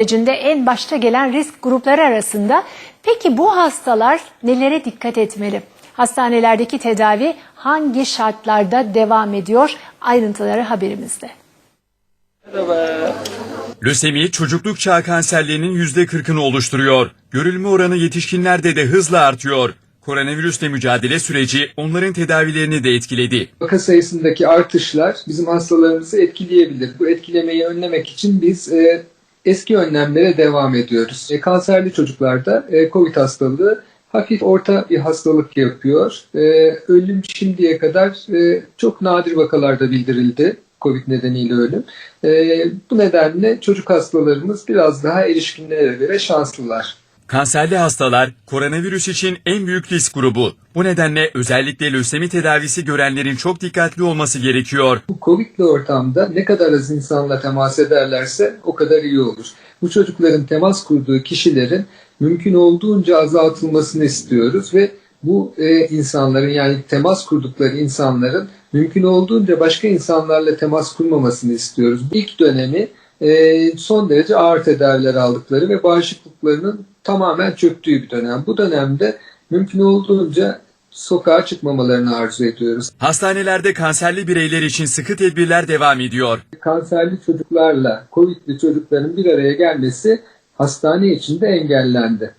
sürecinde en başta gelen risk grupları arasında. Peki bu hastalar nelere dikkat etmeli? Hastanelerdeki tedavi hangi şartlarda devam ediyor? Ayrıntıları haberimizde. Lösemi çocukluk çağı kanserlerinin %40'ını oluşturuyor. Görülme oranı yetişkinlerde de hızla artıyor. Koronavirüsle mücadele süreci onların tedavilerini de etkiledi. Vaka sayısındaki artışlar bizim hastalarımızı etkileyebilir. Bu etkilemeyi önlemek için biz e, eski önlemlere devam ediyoruz. E, kanserli çocuklarda e, COVID hastalığı hafif orta bir hastalık yapıyor. E, ölüm şimdiye kadar e, çok nadir vakalarda bildirildi. COVID nedeniyle ölüm. E, bu nedenle çocuk hastalarımız biraz daha erişkinlere göre şanslılar. Kanserli hastalar koronavirüs için en büyük risk grubu. Bu nedenle özellikle lösemi tedavisi görenlerin çok dikkatli olması gerekiyor. Bu Covid'li ortamda ne kadar az insanla temas ederlerse o kadar iyi olur. Bu çocukların temas kurduğu kişilerin mümkün olduğunca azaltılmasını istiyoruz ve bu e, insanların yani temas kurdukları insanların mümkün olduğunca başka insanlarla temas kurmamasını istiyoruz. İlk dönemi e, son derece ağır tedaviler aldıkları ve bağışıklıklarının tamamen çöktüğü bir dönem. Bu dönemde mümkün olduğunca sokağa çıkmamalarını arzu ediyoruz. Hastanelerde kanserli bireyler için sıkı tedbirler devam ediyor. kanserli çocuklarla COVID'li çocukların bir araya gelmesi hastane içinde engellendi.